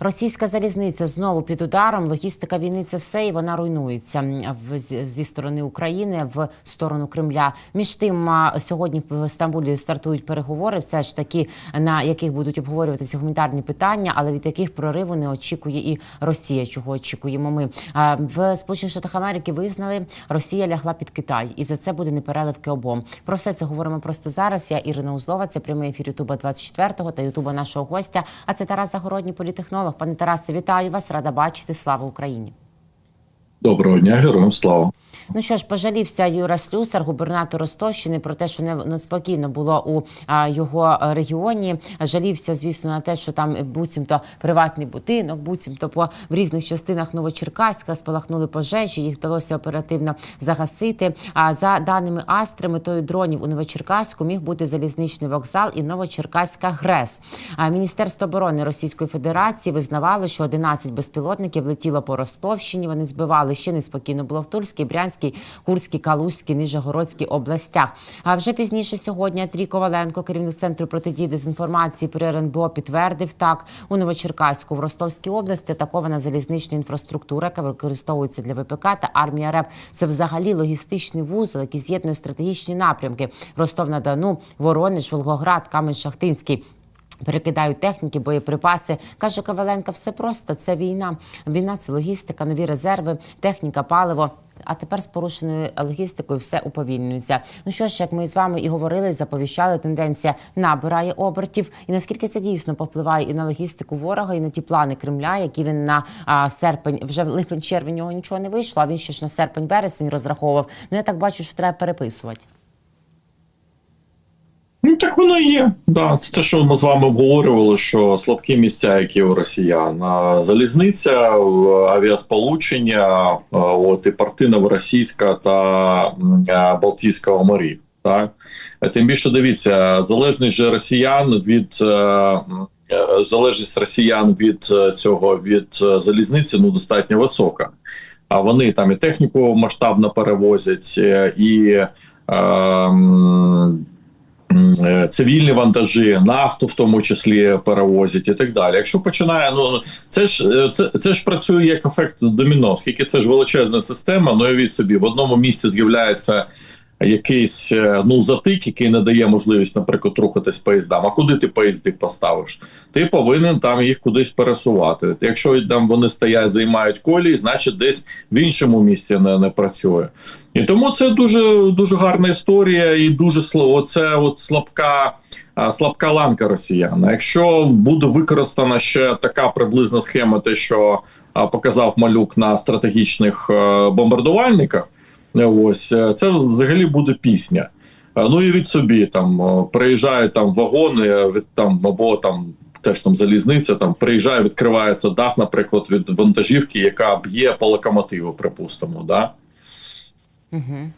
Російська залізниця знову під ударом. Логістика війни це все, і вона руйнується в- зі сторони України в сторону Кремля. Між тим, сьогодні в Стамбулі стартують переговори, все ж таки на яких будуть обговорюватися гуманітарні питання, але від яких прориву не очікує і Росія. Чого очікуємо ми в Сполучених Штатах Америки? Визнали, Росія лягла під Китай, і за це буде непереливки обом. Про все це говоримо просто зараз. Я Ірина Узлова. Це прямий ефір Ютуба 24 та Ютуба нашого гостя. А це Тарас Загородній, політехнолог. Пане Тарасе, вітаю вас! Рада бачити. Слава Україні! Доброго дня, героям слава. Ну що ж, пожалівся Юра Слюсар, губернатор Ростовщини, про те, що не- неспокійно було у а, його регіоні. Жалівся, звісно, на те, що там буцімто приватний будинок, буцімто по в різних частинах Новочеркаська спалахнули пожежі. Їх вдалося оперативно загасити. А за даними Астри, метою дронів у Новочеркаську міг бути залізничний вокзал і Новочеркаська ГРЕС. А Міністерство оборони Російської Федерації визнавало, що 11 безпілотників летіло по Ростовщині. Вони збивали ще неспокійно було в Тульській, Брянській, Курській, Калузькій, Ніжегородській областях. А вже пізніше сьогодні Андрій Коваленко, керівник центру протидії дезінформації при РНБО, підтвердив так у Новочеркаську в Ростовській області атакована залізнична інфраструктура, яка використовується для ВПК та армія РФ. Це взагалі логістичний вузол, який з'єднує стратегічні напрямки: Ростов на Дону, Воронеж, Волгоград, Камень-Шахтинський. Перекидають техніки, боєприпаси. Каже Коваленка, все просто. Це війна. Війна це логістика, нові резерви, техніка, паливо. А тепер з порушеною логістикою все уповільнюється. Ну що ж, як ми з вами і говорили, заповіщали, тенденція набирає обертів. І наскільки це дійсно попливає і на логістику ворога, і на ті плани Кремля, які він на а, серпень, вже в липень червень нього нічого не вийшло. А він ще ж на серпень вересень розраховував. Ну я так бачу, що треба переписувати. Так воно і є. Да, це те, що ми з вами обговорювали, що слабкі місця, які у росіян, залізниця, авіасполучення, от і порти Новоросійська та а, Балтійського морів. Так Е, тим більше дивіться, залежність же росіян від. е, е, Залежність росіян від е, цього від е, залізниці ну достатньо висока. А вони там і техніку масштабно перевозять, е, і е, е, цивільні вантажі, нафту в тому числі перевозять і так далі. Якщо починає, ну це ж е, це, це ж працює як ефект доміно, оскільки це ж величезна система. Ну уявіть собі, в одному місці з'являється. Якийсь е, ну затик, який не дає можливість, наприклад, рухатись поїздам. А куди ти поїзди поставиш? Ти повинен там їх кудись пересувати. Якщо там вони стоять, займають колії, значить десь в іншому місці не, не працює. І тому це дуже дуже гарна історія, і дуже сло- це от слабка. Слабка ланка росіян. Якщо буде використана ще така приблизна схема, те, що показав малюк на стратегічних е, бомбардувальниках, ось е, це взагалі буде пісня. Е, Ну і від собі там е, приїжджають там вагони е, від там або там. Теж там залізниця, там приїжджає, відкривається дах, наприклад, від вантажівки, яка б'є по локомотиву, припустимо. Да?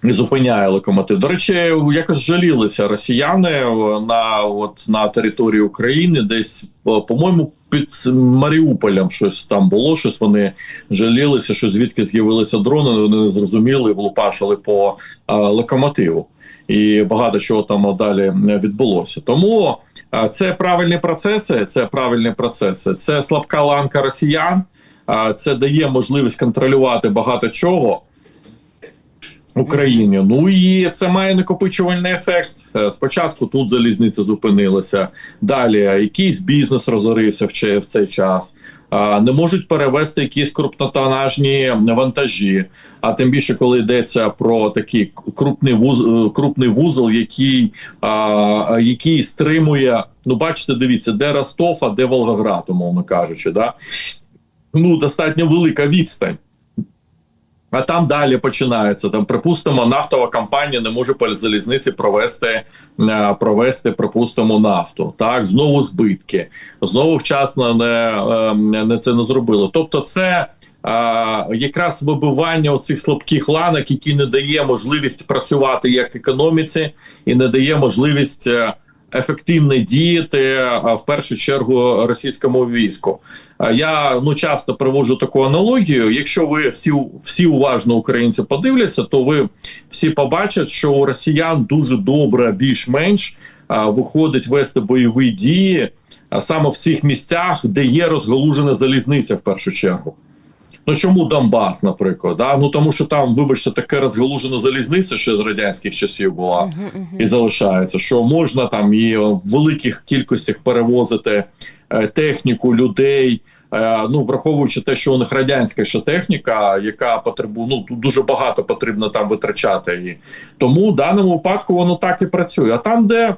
І зупиняє локомотив. До речі, якось жалілися росіяни е, на от на території України, десь е, по-моєму під Маріуполем щось там було. Щось вони жалілися, що звідки з'явилися дрони. Вони зрозуміли, влупашили по е, локомотиву. І багато чого там далі відбулося. Тому е, це правильні процеси. Це правильні процеси. Це слабка ланка росіян. е, Це дає можливість контролювати багато чого. Україні. Ну і це має накопичувальний ефект. Е, Спочатку тут залізниця зупинилася, далі якийсь бізнес розорився в цей час. Не можуть перевести якісь крупнотонажні вантажі. А тим більше, коли йдеться про такий крупний вуз, е, крупний вузол, який, а, який стримує. Ну, бачите, дивіться, де Ростов, а де Волгоград, умовно кажучи, да? ну достатньо велика відстань. А там далі починається. Там, припустимо, нафтова компанія не може по залізниці провести, е, провести, припустимо, нафту. Так, знову збитки, знову вчасно не, е, не це не зробили. Тобто, це е, якраз вибивання оцих слабких ланок, які не дає можливість працювати як економіці, і не дає можливість. Е, Ефективно діяти в першу чергу російському війську. Я ну часто приводжу таку аналогію. Якщо ви всі всі уважно українці подивляться, то ви всі побачать, що у росіян дуже добре, більш-менш виходить вести бойові дії саме в цих місцях, де є розгалужена залізниця в першу чергу. Ну чому Донбас, наприклад? Да? Ну тому що там, вибачте, таке розгалужена залізниця ще з радянських часів була і залишається, що можна там і в великих кількостях перевозити е, техніку, людей. Е, ну, враховуючи те, що у них радянська ще техніка, яка потребує, ну дуже багато потрібно там витрачати її. Тому в даному випадку воно так і працює. А там, де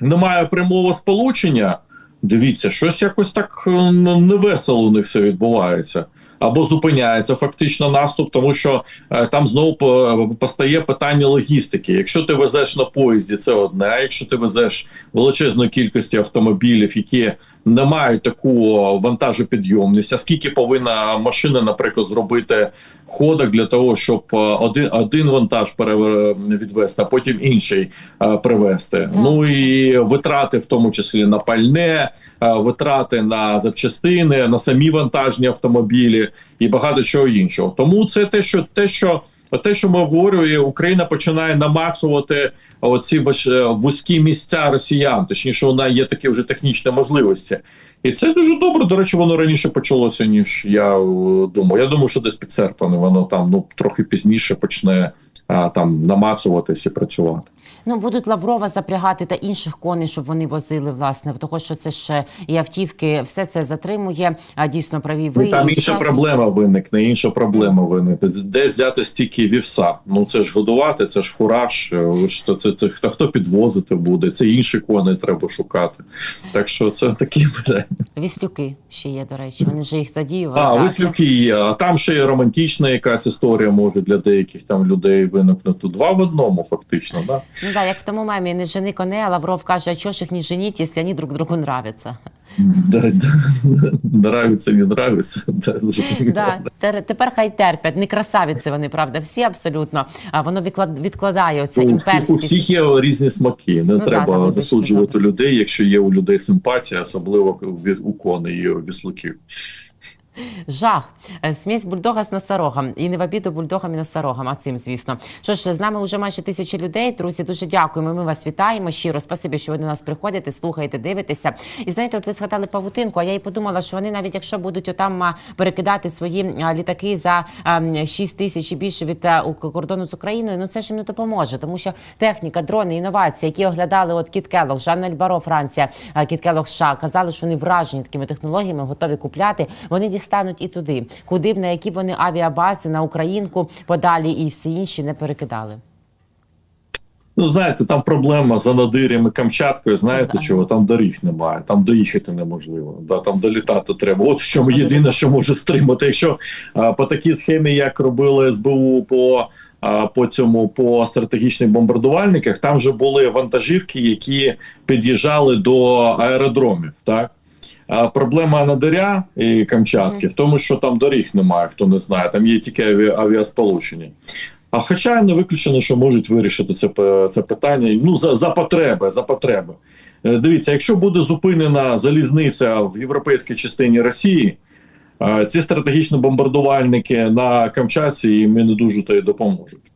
немає прямого сполучення, дивіться, щось якось так е, невесело у них все відбувається. Або зупиняється фактично наступ, тому що е, там знову по- постає питання логістики. Якщо ти везеш на поїзді, це одне. А якщо ти везеш величезну кількість автомобілів, які не мають таку вантажопідйомність, а скільки повинна машина, наприклад, зробити ходок для того, щоб е, один, один вантаж відвести, а потім інший е, привезти. Ну і витрати, в тому числі на пальне, е, витрати на запчастини, на самі вантажні автомобілі і багато чого іншого. Тому це те, що те, що. Те, що ми обговорюємо, Україна починає намацувати оці вузькі місця росіян, точніше, вона є такі вже технічні можливості, і це дуже добре. До речі, воно раніше почалося, ніж я е, думав. Я думаю, що десь під серпень воно там ну трохи пізніше почне а, там намацуватись і працювати. Ну будуть Лаврова запрягати та інших коней, щоб вони возили, власне, того, що це ще і автівки, все це затримує. А дійсно праві ви Ну, там інша час- проблема виникне, інша проблема виникне. Де взяти стільки вівса? Ну це ж годувати, це ж фураж. е, ви це, це, хто хто підвозити буде? Це інші кони треба шукати. Так що це такі. Віслюки ще є, до речі. Вони вже їх задіювали. А так. є. А там ще й романтична якась історія може для деяких там людей виникнути. Два в одному, фактично. Да? Ну да, як в тому мемі не жени коней, а Лавров каже, а чого ж їх не женіть, якщо вони друг другу нравятся. Да, да. Нравиться, не нравиться. Да. Тепер хай терпять. Не красавиці вони, правда, всі абсолютно. А воно відкладає оце всіх, у всіх є різні смаки. Не Ну, треба да, засуджувати людей, якщо є у людей симпатія, особливо у коней і у віслуків. Жах. Е, Смесь бульдога з носорогом. І не в обіду бульдогам і носорогам, а цим, звісно. Що ж, з нами вже майже тисячі людей. Друзі, дуже дякуємо. Ми вас вітаємо щиро. Спасибі, що ви до нас приходите, слухаєте, дивитеся. І знаєте, от ви згадали павутинку, а я і подумала, що вони навіть якщо будуть отам перекидати свої літаки за а, 6 тисяч і більше від у- кордону з Україною, ну це ж їм не допоможе, тому що техніка, дрони, інновації, які оглядали от Кіт Келлог, Жанель Баро, Франція, а, Кіт Келлог США, казали, що вони вражені такими технологіями, готові купляти. Вони дістануть і туди, куди б на які вони авіабази на Українку подалі і всі інші не перекидали. Ну, знаєте, там проблема за надир'ям і Камчаткою. Знаєте Так. чого? Там доріг немає, там доїхати неможливо. Да, там долітати треба. От в чому єдине, що може стримати. Якщо а, по такій схемі, як робили СБУ по, а, по цьому по стратегічних бомбардувальниках, там вже були вантажівки, які під'їжджали до аеродромів. Так. А проблема Анадиря і Камчатки в тому, що там доріг немає, хто не знає, там є тільки аві- авіасполучення. А хоча не виключено, що можуть вирішити це, це питання ну, за, за потреби. За потреби. Е, Дивіться, якщо буде зупинена залізниця в європейській частині Росії, е, ці стратегічні бомбардувальники на Камчатці їм не дуже то й допоможуть.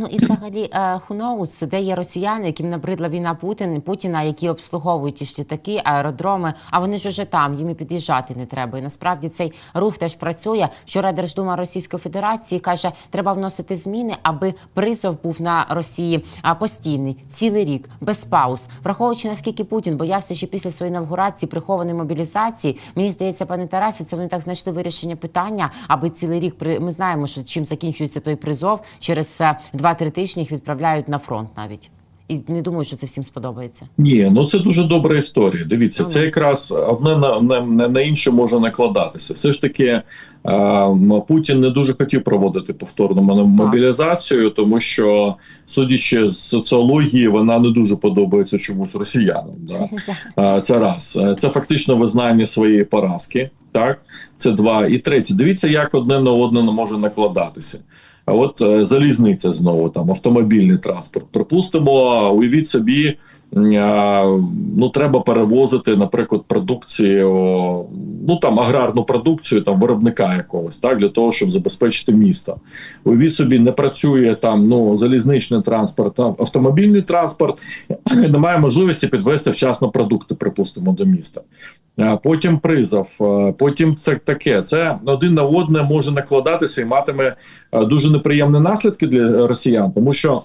Ну і взагалі е, who knows, де є росіяни, яким набридла війна Путін Путіна, які обслуговують ті ж літаки, аеродроми. А вони ж уже там, їм і під'їжджати не треба. І насправді цей рух теж працює. Вчора Держдума Російської Федерації каже, треба вносити зміни, аби призов був на Росії постійний цілий рік без пауз, враховуючи наскільки Путін боявся, що після своєї інавгурації прихованої мобілізації. Мені здається, пане Тарасі, це вони так знайшли вирішення питання, аби цілий рік при ми знаємо, що чим закінчується той призов через е, 2-3 тижні їх відправляють на фронт навіть. І не думаю, що це всім сподобається. Ні, ну це дуже добра історія. Дивіться, Ага. це якраз одне на, на, на, на інше може накладатися. Все ж таки, е, Путін не дуже хотів проводити повторну мо- мобілізацію, тому що, судячи з соціології, вона не дуже подобається чомусь росіянам. Да? Це раз. Е, Це фактично визнання своєї поразки. Так, це два. І третє. Дивіться, як одне на одне не може накладатися. А от е, залізниця знову там автомобільний транспорт. Припустимо, уявіть собі, ну треба перевозити, наприклад, продукцію, ну там аграрну продукцію там виробника якогось, так для того, щоб забезпечити місто. Уявіть собі, не працює там ну залізничний транспорт, автомобільний транспорт, немає можливості підвести вчасно продукти, припустимо, до міста. Потім призов, е, потім це таке. Це один на одне може накладатися і матиме е, дуже неприємні наслідки для росіян, тому що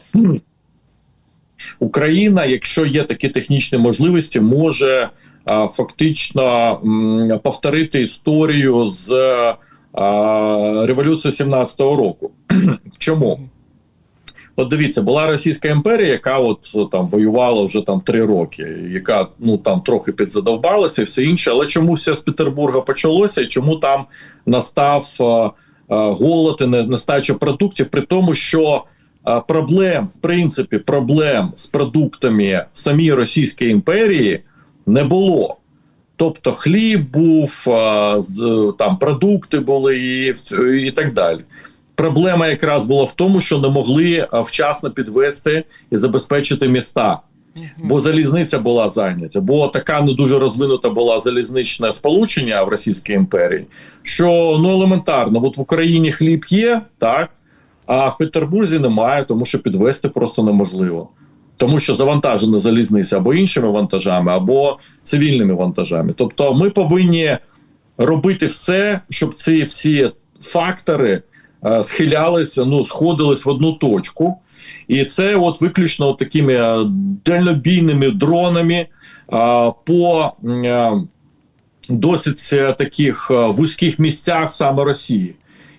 Україна, якщо є такі технічні можливості, може е, фактично м, повторити історію з е, революції 17-го року. Чому? От дивіться, була Російська імперія, яка от там воювала вже там три роки, яка ну там трохи підзадовбалася і все інше. Але чому все з Петербурга почалося, і чому там настав е, е, голод і не- нестача продуктів, при тому, що проблем, в принципі, проблем з продуктами в самій Російській імперії не було. Тобто хліб був, там продукти були і, і так далі. Проблема якраз була в тому, що не могли вчасно підвести і забезпечити міста, бо залізниця була зайнята, бо така не дуже розвинута була залізничне сполучення в Російській імперії, що ну елементарно, от в Україні хліб є, так а в Петербурзі немає, тому що підвести просто неможливо. Тому що завантажена залізниця або іншими вантажами, або цивільними вантажами. Тобто, ми повинні робити все, щоб ці всі фактори е, схилялися, ну сходились в одну точку, і це от виключно от такими е, дальнобійними дронами е, по е, досить е, таких е, вузьких місцях саме Росії.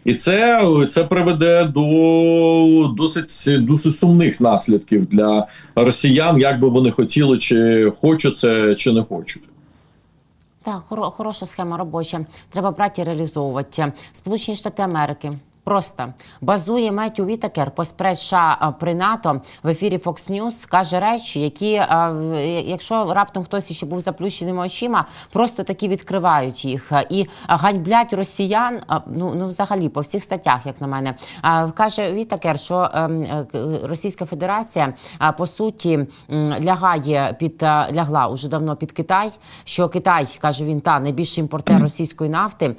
І це, це приведе до досить, досить сумних наслідків для росіян, як би вони хотіли, чи хочуть це, чи не хочуть. Так, хоро- хороша схема робоча. Треба брати і реалізовувати. Сполучені Штати Америки. Просто базує Меттю Вітакер, поспред США при НАТО в ефірі Fox News, каже речі, які, якщо раптом хтось ще був заплющеними очима, просто такі відкривають їх і ганьблять росіян. Ну ну взагалі по всіх статтях, як на мене, каже Вітакер, що е, Російська Федерація по суті лягає під лягла уже давно під Китай. Що Китай каже він та найбільший імпортер російської нафти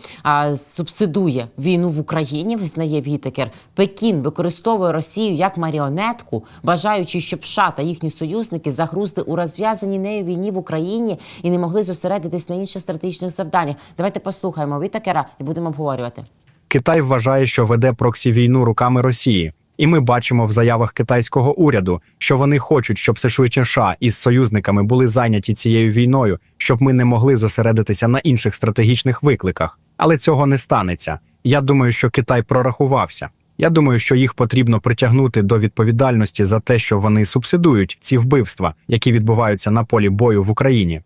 субсидує війну в Україні. Визнає Вітакер. Пекін використовує Росію як маріонетку, бажаючи, щоб США та їхні союзники загрузли у розв'язаній нею війні в Україні і не могли зосередитись на інших стратегічних завданнях. Давайте послухаємо Вітакера і будемо обговорювати. Китай вважає, що веде проксі війну руками Росії, і ми бачимо в заявах китайського уряду, що вони хочуть, щоб США із союзниками були зайняті цією війною, щоб ми не могли зосередитися на інших стратегічних викликах. Але цього не станеться. Я думаю, що Китай прорахувався. Я думаю, що їх потрібно притягнути до відповідальності за те, що вони субсидують ці вбивства, які відбуваються на полі бою в Україні.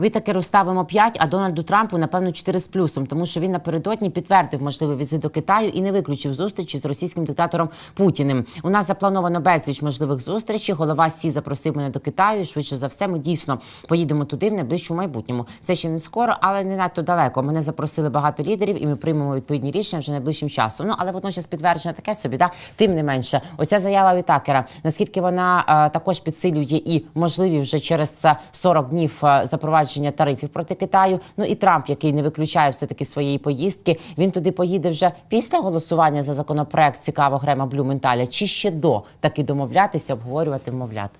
Вітакеру ставимо 5, а Дональду Трампу напевно 4 з плюсом, тому що він напередодні підтвердив можливий візит до Китаю і не виключив зустрічі з російським диктатором Путіним. У нас заплановано безліч можливих зустрічей. Голова Сі запросив мене до Китаю. Швидше за все, ми дійсно поїдемо туди в найближчому майбутньому. Це ще не скоро, але не надто далеко. Мене запросили багато лідерів, і ми приймемо відповідні рішення вже найближчим часом. Ну але водночас підтвердження таке собі. Да? Тим не менше, оця заява Вітакера, наскільки вона е, також підсилює і можливі вже через це 40 днів е, запровадження тарифів проти Китаю. Ну і Трамп, який не виключає все таки своєї поїздки, він туди поїде вже після голосування за законопроект цікаво Грема Блюменталя, чи ще до таки домовлятися, обговорювати, вмовляти.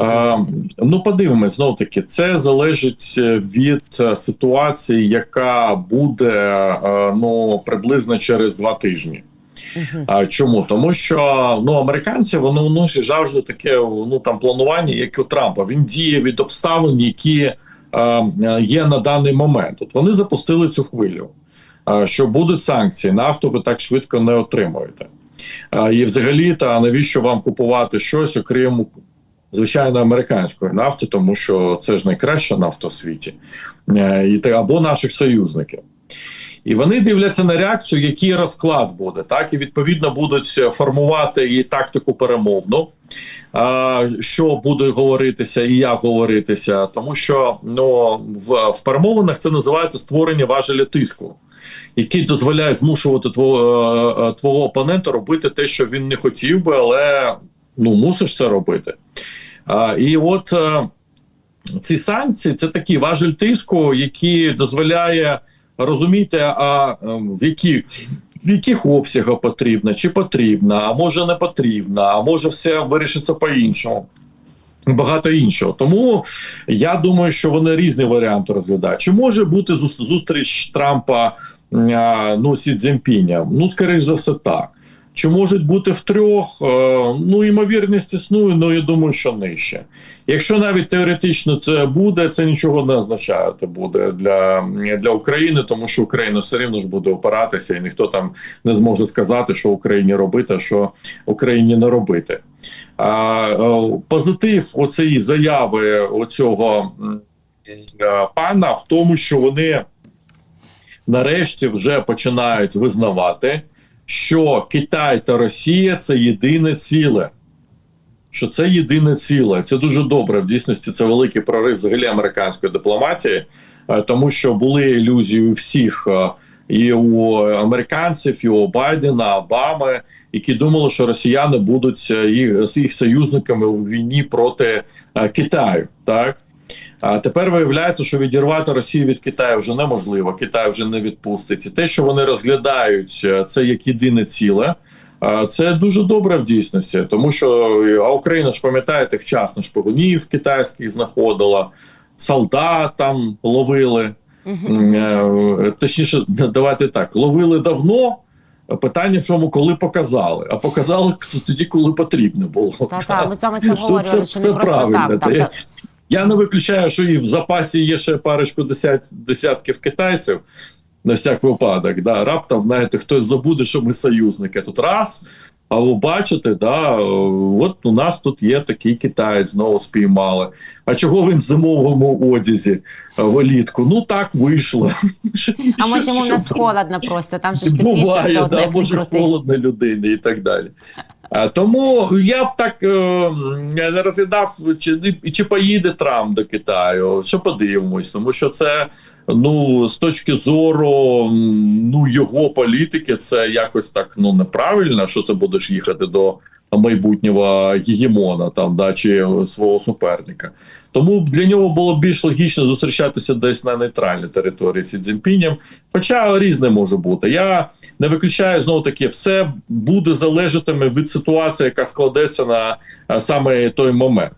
А, ну, подивимось знов таки. Це залежить е, від е, ситуації, яка буде е, ну приблизно через два тижні. А чому? Тому що ну американці вони ну, завжди таке ну там планування, як у Трампа. Він діє від обставин, які е, є на даний момент. От вони запустили цю хвилю, е, що будуть санкції. Нафту ви так швидко не отримуєте. Е, і взагалі, та навіщо вам купувати щось, окрім звичайно американської нафти, тому що це ж найкраща нафта в світі, Е, і або наших союзників. І вони дивляться на реакцію, який розклад буде, так? І відповідно будуть формувати і тактику перемовну, що буде говоритися і як говоритися, тому що ну в, в перемовинах це називається створення важеля тиску, який дозволяє змушувати твого, е, твого опонента робити те, що він не хотів би, але ну мусиш це робити. І от е, ці санкції це такий важель тиску, який дозволяє розуміти, а е, в які. В яких обсягах потрібно, чи потрібно, а може не потрібно, а може все вирішиться по-іншому. Багато іншого. Тому я думаю, що вони різні варіанти розглядають. Чи може бути зустріч Трампа ну, Сі Цзіньпіня? Ну, скоріш за все, так. Чи можуть бути втрьох? Е, Ну, ймовірність існує, але я думаю, що нижче. Якщо навіть теоретично це буде, це нічого не означає буде для, для України, тому що Україна все рівно ж буде опиратися, і ніхто там не зможе сказати, що Україні робити, а що Україні не робити. А, е, позитив оцієї заяви оцього е, пана в тому, що вони нарешті вже починають визнавати, що Китай та Росія це єдине ціле. Що це єдине ціле. Це дуже добре. В дійсності це великий прорив взагалі американської дипломатії, е, тому що були ілюзії у всіх е, і у американців, і у Байдена, Обами, які думали, що росіяни будуть е, їх, їх союзниками у війні проти Китаю. Так а тепер виявляється, що відірвати Росію від Китаю вже неможливо. Китай вже не відпустить. І те, що вони розглядають е, це як єдине ціле. е, Це дуже добре в дійсності, тому що е, а Україна ж пам'ятаєте, вчасно шпигунів китайських знаходила, солдат там ловили. Точніше, давайте так, ловили давно. Питання в чому, коли показали, а показали тоді, коли потрібно було. Та, та, ми з вами це говорили, що не просто правильно, так. та Там, я- не виключаю, що і в запасі є ще парочку десят, десятків китайців на всяк випадок. Да, раптом, знаєте, хтось забуде, що ми союзники. Тут раз. А ви бачите, да, от у нас тут є такий китаєць, знову спіймали. А чого він в зимовому одязі е, влітку? Ну так вийшло. А може йому в нас холодно просто, там же ж тепліше все одно, може холодно людині і так далі. А, тому я б так е, не розглядав, чи, чи поїде Трамп до Китаю. Що подивимось, тому що це ну з точки зору ну його політики, це якось так ну неправильно, що це будеш їхати до майбутнього гегемона там да чи свого суперника. Тому для нього було більш логічно зустрічатися десь на нейтральній території з Сі Хоча різне може бути. Я не виключаю знову таки, все буде залежатиме від ситуації, яка складеться на саме той момент.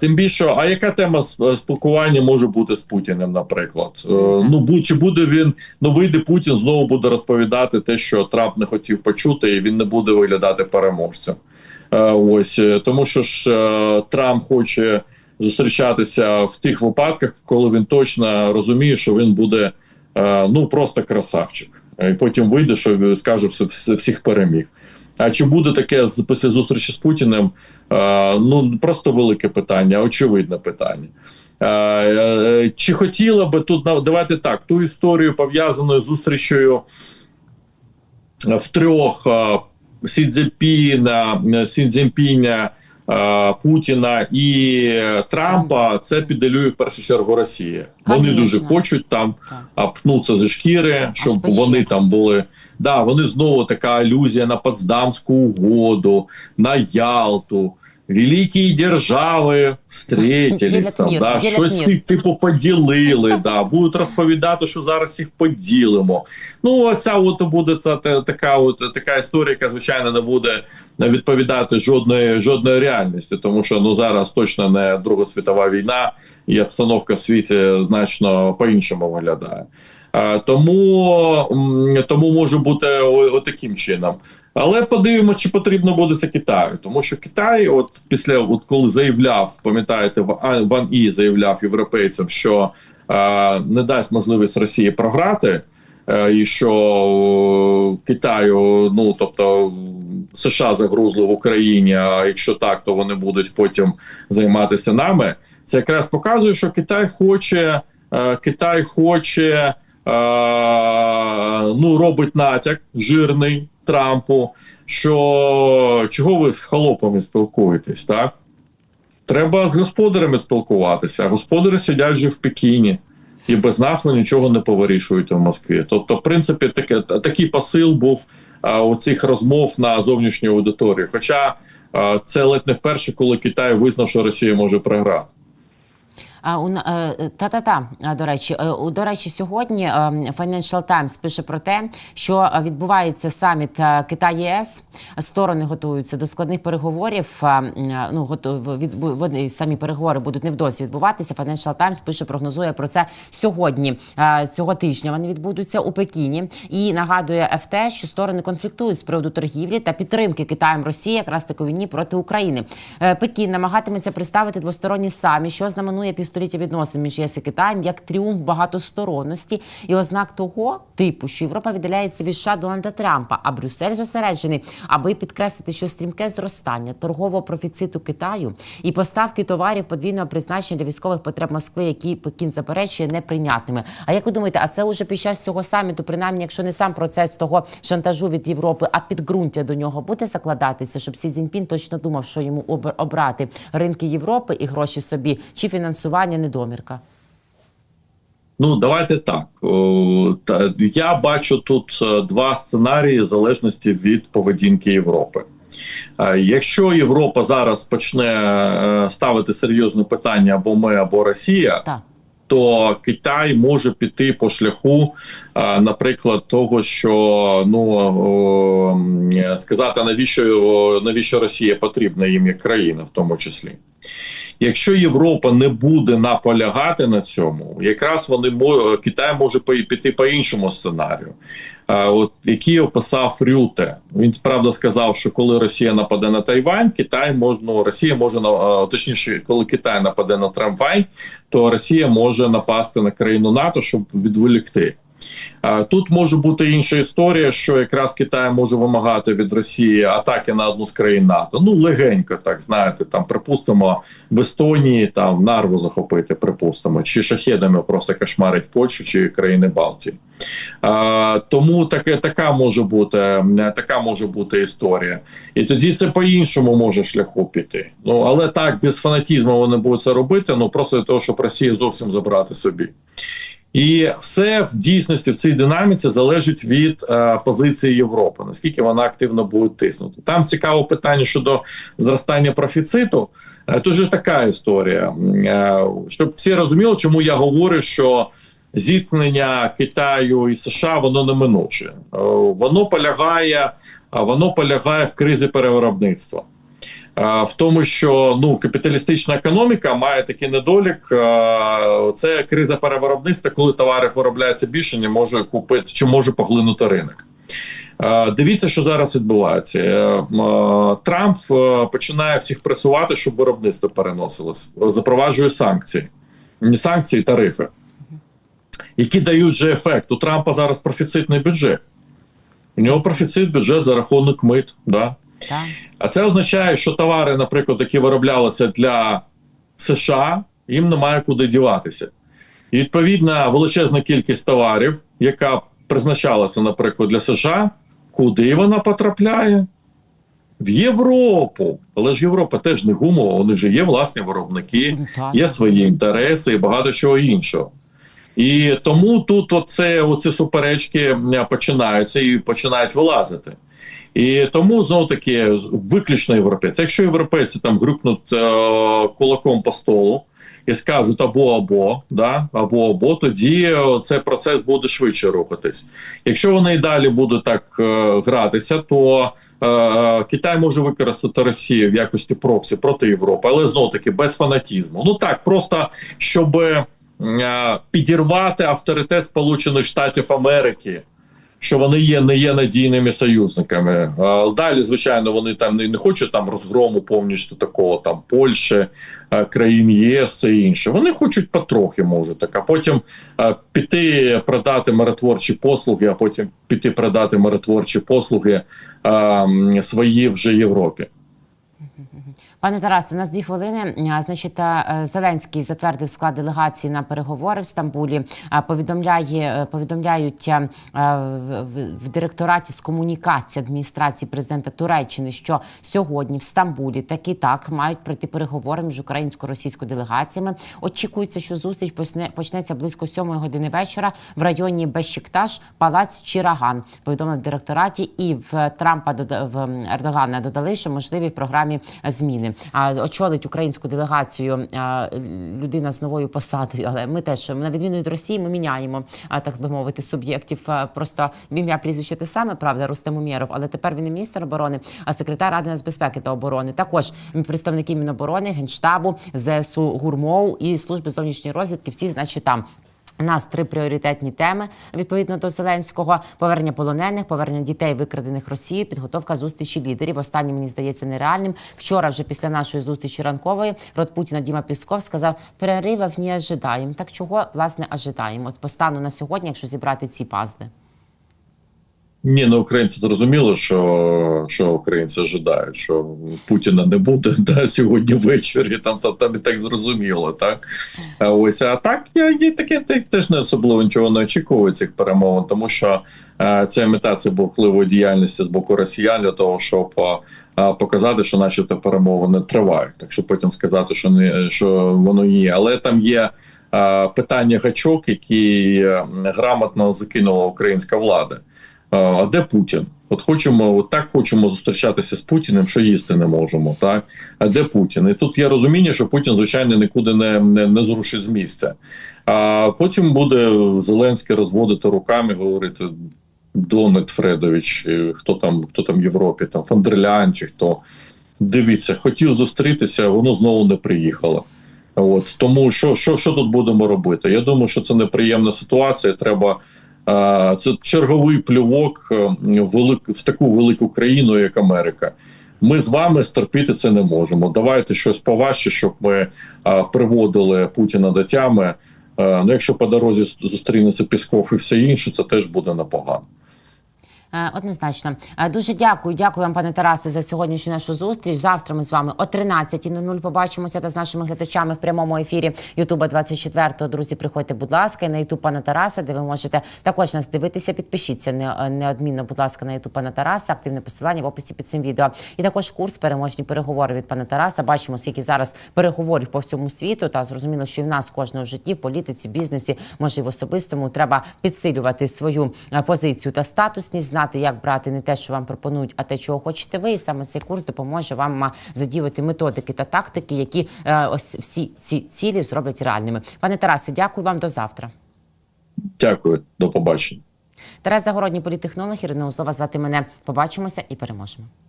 Тим більше, а яка тема с- спілкування може бути з Путіним, наприклад? Е, ну чи буде він ну вийде Путін, знову буде розповідати те, що Трамп не хотів почути, і він не буде виглядати переможцем. Е, ось е, тому, що ж е, Трамп хоче зустрічатися в тих випадках, коли він точно розуміє, що він буде е, ну просто красавчик. І потім вийде, що скаже всіх переміг. А чи буде таке після зустрічі з Путіним? Ну просто велике питання, очевидне питання. Е, чи хотіла би тут на- давайте так, ту історію пов'язану з зустрічею в трьох е, Сі Е, Путіна і Трампа, це піделює в першу чергу Росія. Вони дуже хочуть там пнуться зі шкіри, щоб вони там були. Да, вони знову така алюзія на Потсдамську угоду, на Ялту. Великі держави встретились там, да, щось мір. типу поділили, да, будуть розповідати, що зараз їх поділимо. Ну, оця от буде ця та- така, от така історія, яка звичайно не буде відповідати жодної жодної реальності, тому що ну зараз точно не Друга світова війна, і обстановка в світі значно по-іншому виглядає. Е, Тому, тому може бути отаким чином. Але подивимося, чи потрібно буде це Китаю, тому що Китай, от після от коли заявляв, пам'ятаєте, Ван І заявляв європейцям, що е, не дасть можливість Росії програти, е, і що Китаю, ну тобто США загрузли в Україні. А якщо так, то вони будуть потім займатися нами. Це якраз показує, що Китай хоче, е, Китай хоче, е, ну робить натяк жирний Трампу. Що чого ви з холопами спілкуєтесь, так? Треба з господарями спілкуватися. А Господарі сидять вже в Пекіні, і без нас ви нічого не повирішуєте в Москві. Тобто, в принципі, таке, такий посил був а, у цих розмов на зовнішню аудиторію. Хоча Е, Це ледь не вперше, коли Китай визнав, що Росія може програти. А у на- е, та-та-та, до речі, Е, до речі, сьогодні е, Financial Times пише про те, що е, відбувається саміт Китай ЄС. Сторони готуються до складних переговорів. Ну вони самі переговори будуть невдовзі відбуватися. Financial Times пише, прогнозує про це сьогодні. Цього тижня вони відбудуться у Пекіні і нагадує ФТ, що сторони конфліктують з приводу торгівлі та підтримки Китаєм Росії якраз таки війні проти України. Пекін намагатиметься представити двосторонні самі, що знаменує півстоліття відносин між ЄС і Китаєм як тріумф багатосторонності і ознак того типу, що Європа віддаляється від США Дональда Трампа, а Брюссель зосереджений, аби підкреслити, що стрімке зростання торгового профіциту Китаю і поставки товарів подвійного призначення для військових потреб Москви, які Пекін заперечує, неприйнятними. А як ви думаєте, а це уже під час цього саміту, принаймні, якщо не сам процес того шантажу від Європи, а підґрунтя до нього буде закладатися, щоб Сі Цзіньпін точно думав, що йому об- обрати ринки Європи і гроші собі, чи фінансування недомірка? Ну, давайте так. Я бачу тут е, два сценарії в залежності від поведінки Європи. Е, Якщо Європа зараз почне е, ставити серйозне питання або ми, або Росія, Так. То Китай може піти по шляху, наприклад, того, що ну сказати, навіщо навіщо Росія потрібна їм як країна, в тому числі. Якщо Європа не буде наполягати на цьому, якраз вони Китай може піти по іншому сценарію. От який описав Рюте, він правда сказав, що коли Росія нападе на Тайвань, Китай можна Росія може на точніше, коли Китай нападе на Трамвай, то Росія може напасти на країну НАТО, щоб відволікти. Тут може бути інша історія, що якраз Китай може вимагати від Росії атаки на одну з країн НАТО. Ну легенько, так знаєте, там припустимо в Естонії там нарву захопити, припустимо, чи шахедами просто кошмарить Польщу чи країни Балтії. Е, тому таке така може бути така може бути історія, і тоді це по іншому може шляху піти. Ну але так без фанатізму вони будуть це робити. Ну просто для того, щоб Росію зовсім забрати собі. І все в дійсності в цій динаміці залежить від е, позиції Європи, наскільки вона активно буде тиснути. Там цікаве питання щодо зростання профіциту. Е, Тут же така історія, е, щоб всі розуміли, чому я говорю, що зіткнення Китаю і США воно неминуче. Е, Воно полягає, а воно полягає в кризі перевиробництва. В тому, що ну капіталістична економіка має такий недолік. Це криза перевиробництва, коли товарів виробляється більше, не може купити чи може поглинути ринок. Дивіться, що зараз відбувається. Е, Трамп е, починає всіх пресувати, щоб виробництво переносилось. Запроваджує санкції, не санкції, тарифи, які дають же ефект. У Трампа зараз профіцитний бюджет. У нього профіцит бюджет за рахунок мит. Да? Так. А це означає, що товари, наприклад, які вироблялися для США, їм немає куди діватися. І відповідна величезна кількість товарів, яка призначалася, наприклад, для США, куди вона потрапляє? В Європу. Але ж Європа теж не гумова, вони ж є власні виробники, Ну, є свої інтереси і багато чого іншого. І тому тут оце, оці суперечки починаються і починають вилазити. І тому знову таки виключно європейці. Якщо європейці там грюкнуть е, кулаком по столу і скажуть або або, да, або або, тоді е, цей процес буде швидше рухатись. Якщо вони і далі будуть так е, гратися, то е, Китай може використати Росію в якості проксі проти Європи, але знову таки без фанатізму. Ну так, просто щоб е, підірвати авторитет Сполучених Штатів Америки що вони є не є надійними союзниками. Далі, звичайно, вони там не, не хочуть там розгрому повністю такого там Польщі, країн ЄС і інше. Вони хочуть потрохи можуть так, а потім піти продати миротворчі послуги, а потім піти продати миротворчі послуги свої вже Європі. Пане Тарасе, у нас дві хвилини. Значить, е, Зеленський затвердив склад делегації на переговори в Стамбулі. Повідомляє, е, повідомляють е, в, директораті з комунікації адміністрації президента Туреччини, що сьогодні в Стамбулі таки так мають пройти переговори між українсько-російською делегаціями. Очікується, що зустріч почне- почнеться близько сьомої години вечора в районі Бещикташ, Палац Чіраган. Повідомили в директораті і в Трампа в Ердогана додали, що можливі в програмі зміни. А очолить українську делегацію людина з новою посадою. Але ми теж на відміну від Росії, ми міняємо так би мовити суб'єктів. Просто ім'я прізвище те саме, правда, Рустем Умєров, але тепер він не міністр оборони, а секретар ради нацбезпеки та оборони. Також представники Міноборони, генштабу, ЗСУ ГУРМОУ і служби зовнішньої розвідки. Всі, значить, там. У нас три пріоритетні теми відповідно до Зеленського: повернення полонених, повернення дітей, викрадених Росією, підготовка зустрічі лідерів. Останнє мені здається нереальним. Вчора, вже після нашої зустрічі ранкової, рот Путіна Діма Пісков сказав: переривів не ожидаємо. Так чого власне ожидаємо? От по стану на сьогодні, якщо зібрати ці пазли. Ні, ну українці зрозуміло, що, що українці ожидають, що Путіна не буде да, сьогодні ввечері. Там, там, там і так зрозуміло, так а ось а так я, я таке те- теж не особливо нічого не очікую цих перемовин, тому що е, це імітація бурхливої діяльності з боку росіян для того, щоб е, е, показати, що наші то перемовини тривають. Так що потім сказати, що не що воно є, але там є. Питання гачок, які грамотно закинула українська влада. А де Путін? От хочемо, от так хочемо зустрічатися з Путіним, що їсти не можемо. Так а де Путін? І тут є розуміння, що Путін, звичайно, нікуди не, не, не зрушить з місця. А потім буде Зеленський розводити руками, говорити. Дональд Фредович, е, хто там, хто там в Європі, там Фандерлян чи хто. Дивіться, хотів зустрітися, воно знову не приїхало. От тому, що, що, що тут будемо робити? Я думаю, що це неприємна ситуація. Треба це черговий плювок е, в, таку велику країну, як Америка. Ми з вами стерпіти це не можемо. Давайте щось поважче, щоб ми е, приводили Путіна до тями. Е, ну, якщо по дорозі зустрінеться Пісков і все інше, це теж буде непогано. Е, Однозначно, Е, дуже дякую. Дякую вам, пане Тарасе, за сьогоднішню нашу зустріч. Завтра ми з вами о 13.00 побачимося та з нашими глядачами в прямому ефірі Ютуба 24 Друзі, приходьте, будь ласка, і на Ютуб пана Тараса, де ви можете також нас дивитися. Підпишіться не- неодмінно, будь ласка, на Ютуб пана Тараса. Активне посилання в описі під цим відео. І також курс переможні переговори від пана Тараса. Бачимо, скільки зараз переговорів по всьому світу. Та зрозуміло, що і в нас кожного житті, в політиці, бізнесі, може і в особистому, треба підсилювати свою е, позицію та статусність, знати, як брати не те, що вам пропонують, а те, чого хочете ви. І саме цей курс допоможе вам задіяти задіювати методики та тактики, які е, ось всі ці цілі зроблять реальними. Пане Тарасе, дякую вам до завтра. Дякую, до побачення. Тарас Загородній політехнолог Ірина Узова звати мене. Побачимося і переможемо.